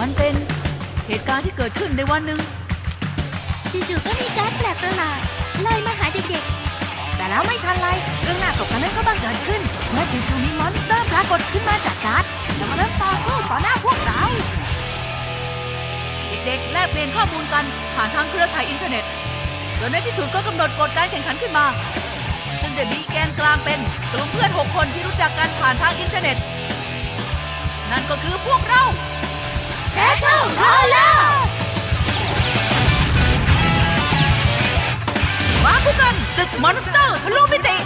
มันเป็นเหตุการณ์ที่เกิดขึ้นในวันหนึ่งจู่ๆก็มีการดแปลกประหลาดลอยมาหาเด็กแต่แล้วไม่ทันไรเรื่องน่าตกตะลึงก็บังเกิดขึ้น เมื่อจู่ๆมีมอนสเตอร์ปรากฏขึ้นมาจากการ์ดแล้วมาเริ่มต่อสู้ต่อหน้าพวกเรา เด็กๆ แลกเปลี่ยนข้อมูลกันผ่านทางเครือข่ายอินเทอร์เน็ต จนในที่สุดก็กำหนดกฎการแข่งขันขึ้นมา ซึ่งจะมีแกนกลางเป็นกลุ่มเพื่อน 6 คนที่รู้จักกันผ่านทางอินเทอร์เน็ต นั่นก็คือพวกเราๆ Battle Roller มาคู่กันศึกมอนสเตอร์ทะลุมิติ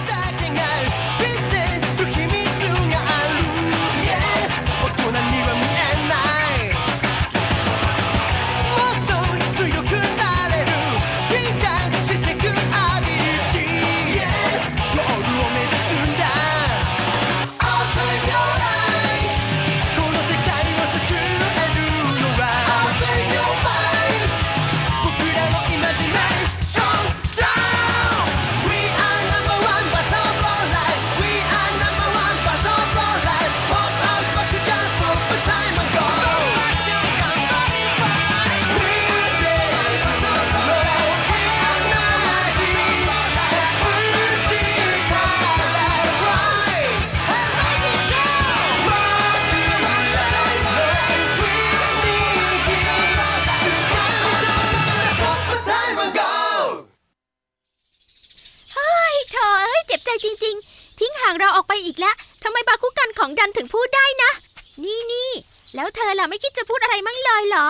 อะไรมั้งเลยเหรอ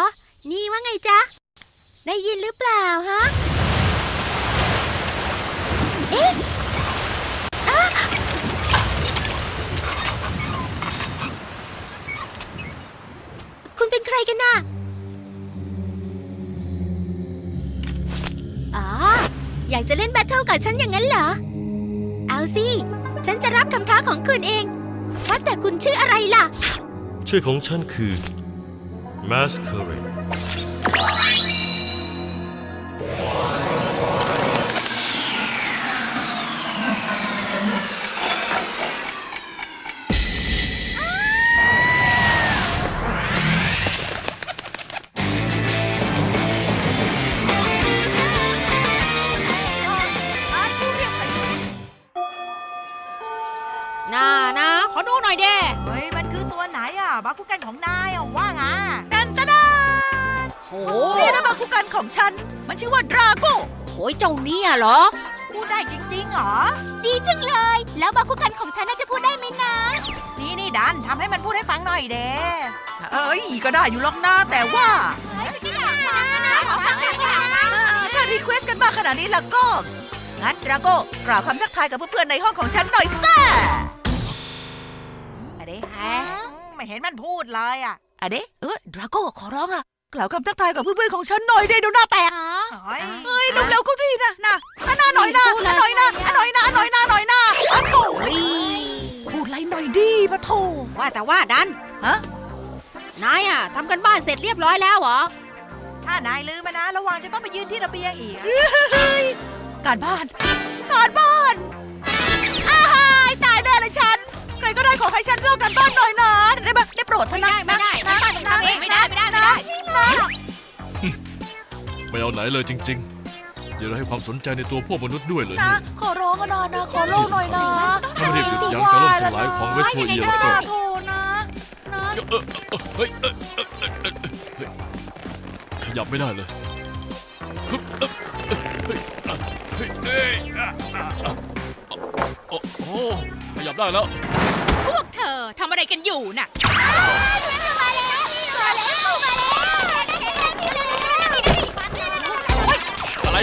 นี่ว่าไงจ๊ะ ได้ยินหรือเปล่าฮะ เอ๊ะอะคุณเป็นใครกันน่ะ อ๋อ อยากจะเล่นแบทเทิลกับฉันอย่างนั้นเหรอ เอาสิ ฉันจะรับคำท้าของคุณเองว่าแต่คุณชื่ออะไรล่ะ ชื่อของฉันคือ Masquerade ของฉัน มันชื่อว่าดราโก้โหยเจ้าเนี่ยเหรอ พูดได้จริงๆเหรอ ดีจังเลย แล้วบาคุกันของฉันน่าจะพูดได้ไหมนะ นี่นี่ดันทำให้มันพูดให้ฟังหน่อยเด้เอ้ยก็ได้อยู่หรอกนะแต่ว่าขอฟังหน่อยค่ะถ้ารีเควสกันมาขนาดนี้แล้วก็งั้นดราโก้กล่าวคำทักทายกับเพื่อนๆในห้องของฉันหน่อยแซ่อะเด้ฮะไม่เห็นมันพูดเลยอะอะเดะเออดราโก้ขอร้องล่ะ กล่าวคำทักทายกับเพื่อนๆของฉันหน่อยเดเดี๋ยวหน้าแตกเฮ้ยเฮ้ยเร็วๆเข้าที่นะนะอะหน้าหน่อยนะอะหน่อยนะอะหน่อยนะอะหน่อยนะหน่อยนะอะโถพูดไรหน่อยดีปะโถว่าแต่ว่าดันฮะนายอะทำกันบ้านเสร็จเรียบร้อยแล้วเหรอถ้านายลืมมานะระวังจะต้องไปยืนที่ระเบียงอีกอะเฮ้ยการบ้านการบ้านอ้ายตายแน่เลยฉันใครก็ได้ขอให้ฉันเล่าการบ้านหน่อยนะได้ไหมได้โปรดเถอะนะไม่ได้ เอาไหนเลยจริงๆอย่าได้ให้ความสนใจในตัวพวกมนุษย์ด้วยเลยนะ ขอร้องกันหน่อยนะ ขอร้องหน่อยนะถ้าไม่ได้หยุดยั้งการล่มสลายของเวสโทเอียแล้วก็โทนะนะเออเออเฮ้ยเออเออเออเออเฮ้ยขยับไม่ได้เลยฮึบเออเฮ้ยอะเฮ้ยเอ้ยอะอะอะโอ้โหขยับได้แล้ว พวกเธอทำอะไรกันอยู่น่ะ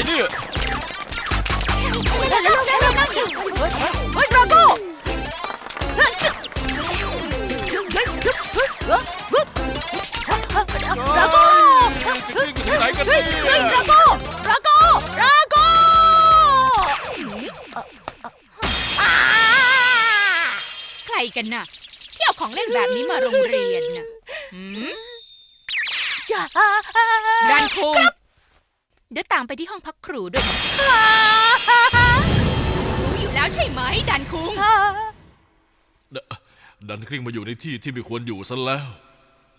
เนี่ยเร็วเร็วเร็วเร็วเฮ้ยดราโก้ดราโก้จะวิ่งไปถึงไหนกันเนี่ยดราโก้ดราโก้ดราโก้ใครกันน่ะที่เอาของเล่นแบบนี้มาโรงเรียนน่ะดันคุง เดี๋ยวตามไปที่ห้องพักครูด้วยนะรู้อยู่แล้วใช่ไหมดันคุง ดันกลิ้งมาอยู่ในที่ที่ไม่ควรอยู่ซะแล้ว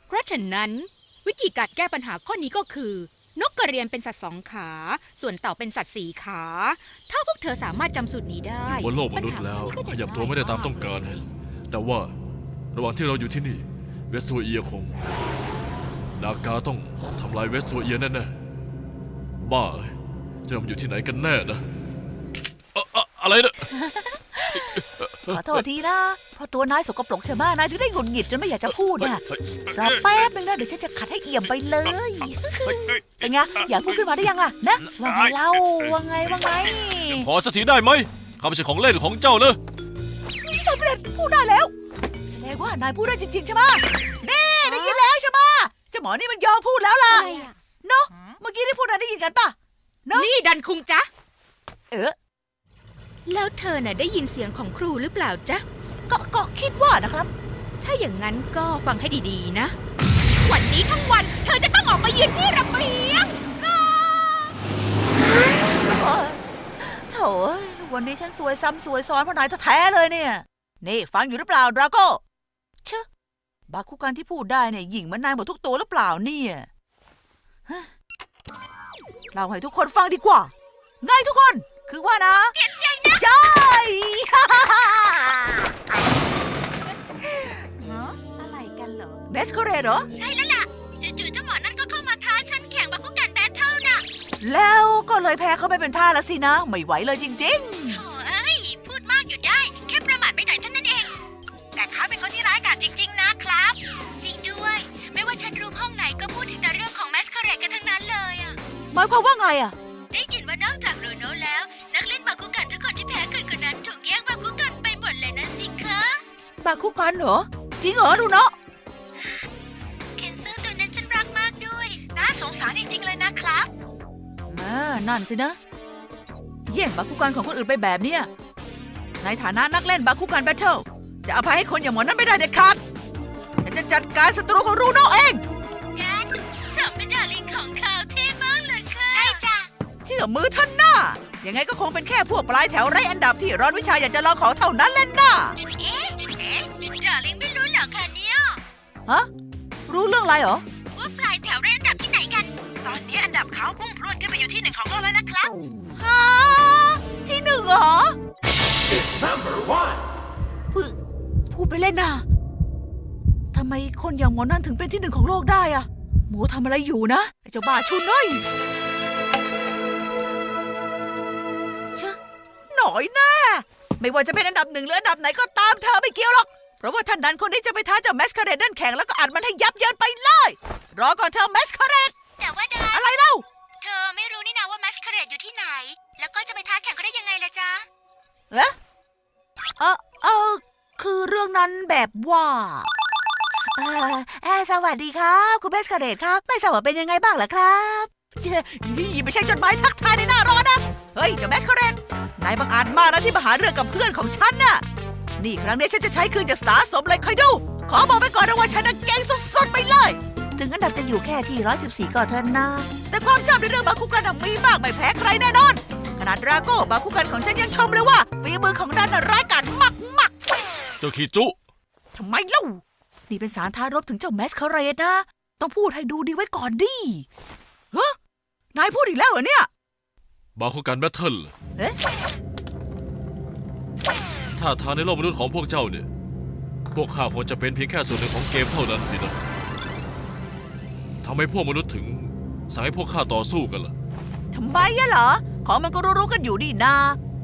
เพราะฉะนั้น วิธีการแก้ปัญหาข้อนี้ก็คือ นกกระเรียนเป็นสัตว์สองขา ส่วนเต่าเป็นสัตว์สี่ขา ถ้าพวกเธอสามารถจำสูตรนี้ได้บนโลกมนุษย์แล้วปัญหาข้อนี้ก็ขจะยับตัวไม่ได้ตามต้องการ แต่ว่าระหว่างที่เราอยู่ที่นี่ เวสต์โซเอียคง นากาต้องทำลายเวสต์โซเอียแน่ๆ บ้าเอ้ยจะนำอยู่ที่ไหนกันแน่นะเอ่อเอ่ออะไรนะขอโทษทีนะ เพราะตัวนายสกปรกใช่ไหมนายถึงได้หงุดหงิดจนไม่อยากจะพูดน่ะเฮ้ยรอแป๊บนึงนะเดี๋ยวฉันจะขัดให้เอี่ยมไปเลยเฮ้ยเฮ้ยเป็นไงอยากพูดขึ้นมาได้ยังล่ะนะว่าไงเล่าว่าไงว่าไงพอสักทีได้ไหมข้าไม่ใช่ของเล่นของเจ้าเนอะนี่สำเร็จพูดได้แล้วแสดงว่านายพูดได้จริงๆใช่ไหมนี่ได้ยินแล้วใช่ไหมเจ้าหมอนี่มันยอมพูดแล้วล่ะอะไรอะเนาะ เมื่อกี้ที่พูดนายได้ยินกันปะเนอะนี่ดันคุงจ๊ะ เออแล้วเธอน่ะได้ยินเสียงของครูหรือเปล่าจ๊ะ ก็ก็คิดว่านะครับ ถ้าอย่างนั้นก็ฟังให้ดีๆนะ วันนี้ทั้งวัน เธอจะต้องออกมายืนที่ระเบียงโอ้ยโถ่เอ้ยวันนี้ฉันสวยซ้ำสวยซ้อนเพราะนายแท้ๆเลยเนี่ย นี่ฟังอยู่หรือเปล่าดราโก้เชอะบาคุกันที่พูดได้เนี่ยหญิงเหมือนนายหมดทุกตัวหรือเปล่าเนี่ยฮะ เราให้ทุกคนฟังดีกว่า ไงทุกคน คือว่านะเจ็บใจนะใช่เนาะอะไรกันเหรอเบสคอเรเหรอ ใช่แล้วล่ะจู่ๆเจ้าหมอนั่นก็เข้ามาท้าฉันแข่งบาคุกันแบทเทิลน่ะ แล้วก็เลยแพ้เขาไปเป็นท่าแล้วสินะ ไม่ไหวเลยจริง ๆ หมายความว่าไงอะได้ยินว่านอกจากโรโนแล้ว นักเล่นบาคุกันทุกคนที่แพ้คนคนนั้นถูกแย่งบาคุกันไปหมดเลยนะสิคะบาคุกันเหรอ จริงเหรอดูเนาะเคนเซอร์ตัวนั้นฉันรักมากด้วย น่าสงสารจริงๆเลยนะครับอ่านั่นสินะ แย่งบาคุกันของคนอื่นไปแบบเนี้ยในฐานะนักเล่นบาคุกันแบทเทิลจะอภัยให้คนอย่างหมอนั้นไม่ได้เด็ดขาดฉันจะจัดการศัตรูของรูโน่เอง ชื่อมือท่านหน้า ยังไงก็คงเป็นแค่พวกปลายแถวไร้อันดับที่ร้อนวิชาอยากจะลองของเท่านั้นเล่นน่ะเอ๊ะ เอ๊ะดาริงไม่รู้เหรอคะเนี่ย ฮะ รู้เรื่องอะไรเหรอ ว่าปลายแถวได้อันดับที่ไหนกัน ตอนนี้อันดับเขาพุ่งพรวดขึ้นไปอยู่ที่หนึ่งของโลกแล้วนะครับฮะที่หนึ่งเหรอ Number one. พูดพูดไปเล่นนะทำไมคนอย่างหมอนั่นถึงเป็นที่หนึ่งของโลกได้อะหมูทำอะไรอยู่นะไอ้เจ้าบ้าชุนเอ้ย หน่อยแน่ไม่ว่าจะเป็นอันดับหนึ่งหรืออันดับไหนก็ตามเธอไม่เกี่ยวหรอก เพราะว่าท่านนั้นคนนี้จะไปท้าเจ้าแมสคาเรดนั่นแข่งแล้วก็อัดมันให้ยับเยินไปเลย รอก่อนเธอแมสคาเรดแต่ว่าดาอะไรเล่า เธอไม่รู้นี่นาว่ามัสคาเรดอยู่ที่ไหน แล้วก็จะไปท้าแข่งเขาได้ยังไงล่ะจ๊ะเอ๊ะเออเออคือเรื่องนั้นแบบว่าเออเอ่อสวัสดีครับ คุณเบสคาเรตครับ ไม่ทราบว่าเป็นยังไงบ้างเหรอครับเจ้นี่ไม่ใช่จดหมายทักทายในหน้าร้อนนะเฮ้ยเจ้าเบสคาเรตนายบังอาจมากนะที่มาหาเรื่องกับเพื่อนของฉันน่ะ นี่ครั้งนี้ฉันจะใช้คืนจากสาสมเลยคอยดู ขอบอกไปก่อนนะว่าฉันน่ะเก่งสุดๆไปเลย ถึงอันดับจะอยู่แค่ที่ 114 ก็เท่านั้นแต่ความชอบในเรื่องบาคุกันน่ะมีมากไม่แพ้ใครแน่นอน ขนาดดราโก้บาคุกันของฉันยังชมเลยว่าฝีมือของดันน่ะร้ายกาจมากมากเจ้าขี้จุ ๆทำไมเล่า นี่เป็นสารท้ารบถึงเจ้าแมสคาเรดนะ ต้องพูดให้ดูดีไว้ก่อนดิฮะนายพูดอีกแล้วเหรอเนี่ย บาคุกันแบทเทิลเอ๊ะถ้าทางในโลกมนุษย์ของพวกเจ้าเนี่ย พวกข้าคงจะเป็นเพียงแค่ส่วนหนึ่งของเกมเท่านั้นสินะทำไมพวกมนุษย์ถึงสั่งให้พวกข้าต่อสู้กันล่ะ ทำไมอะเหรอ ของมันก็รู้ๆกันอยู่นี่นา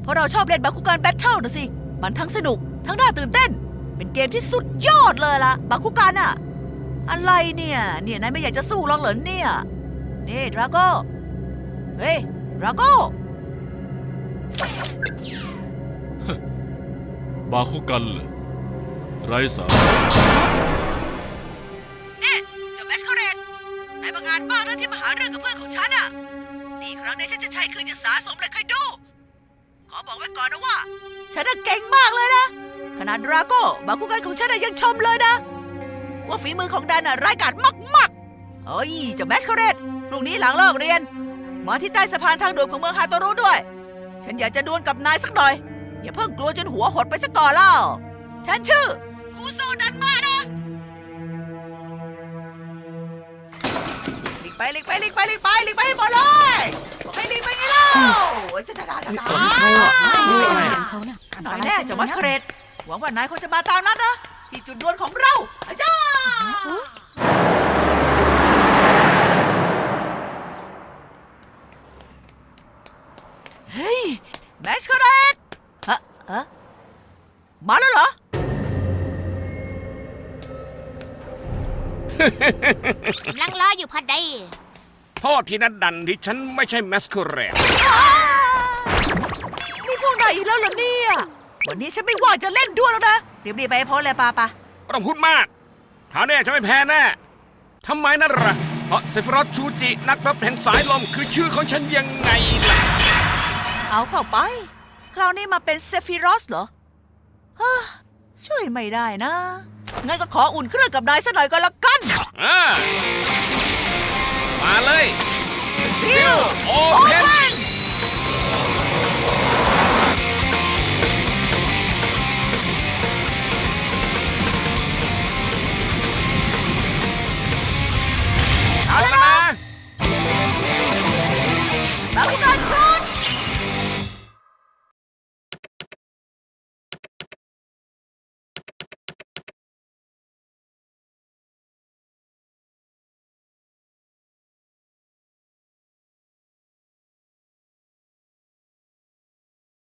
เพราะเราชอบเล่นบาคุกันแบทเทิลนะสิ มันทั้งสนุก ทั้งน่าตื่นเต้น เป็นเกมที่สุดยอดเลยล่ะบาคุกันอะอะไรเนี่ย เนี่ยนายไม่อยากจะสู้หรอกเหรอเนี่ย นี่ดราโก้เฮ้ยด ราโก้บาคุกันเหรอไรสาระเนี่ยเจ้าแมสคอเรตนายบังอาจมากนะที่มาหาเรื่องกับเพื่อนของฉันอะนี่ครั้งนี้ฉันจะใช้คืนอย่างสาสมเลยคอยดู ขอบอกไว้ก่อนนะว่า ฉันน่ะเก่งมากเลยนะ ขนาดดราโก้บาคุกันของฉันน่ะยังชมเลยนะ ว่าฝีมือของแดนน่ะร้ายกาจมากๆเอ้ยเจ้าแมสคอเรตพรุ่งนี้หลังเลิกเรียน มาที่ใต้สะพานทางด่วนของเมืองฮาโตรุด้วย ฉันอยากจะดวลกับนายสักหน่อย อย่าเพิ่งกลัวจนหัวหดไปซะก่อนเล่า ฉันชื่อคูโซดันมานะหลีกไปหลีกไปหลีกไปหลีกไปหลีกไปให้หมดเลยบอกให้หลีกไปไงเล่าจะจะจะจะจะเขาน่ะหน่อยแน่เจะมัสเครดหวังว่านายคงจะมาตามนัดนะที่จุดดวนของเราอาจารย์เฮ้ยแมสเครด ฮะฮะมาแล้วเหรอ กำลังรออยู่พอดีโทษทีนะดันที่ฉันไม่ใช่แมสคูเรตนี่พวกนายอีกแล้วเหรอเนี่ย วันนี้ฉันไม่ว่าจะเล่นด้วยแล้วนะรีบๆไปให้พ้นเลยปาปะไม่ต้องพูดมากคราวนี้จะไม่แพ้แน่ทำไมนั่นล่ะเพราะเซฟรอสชูจินักรบแห่งสายลมคือชื่อของฉันยังไงล่ะ เอาเข้าไป คราวนี้มาเป็นเซฟิรอสเหรอฮ่าช่วยไม่ได้นะ งั้นก็ขออุ่นเครื่องกับนายสักหน่อยก็แล้วกันมาเลยฟิวโอเค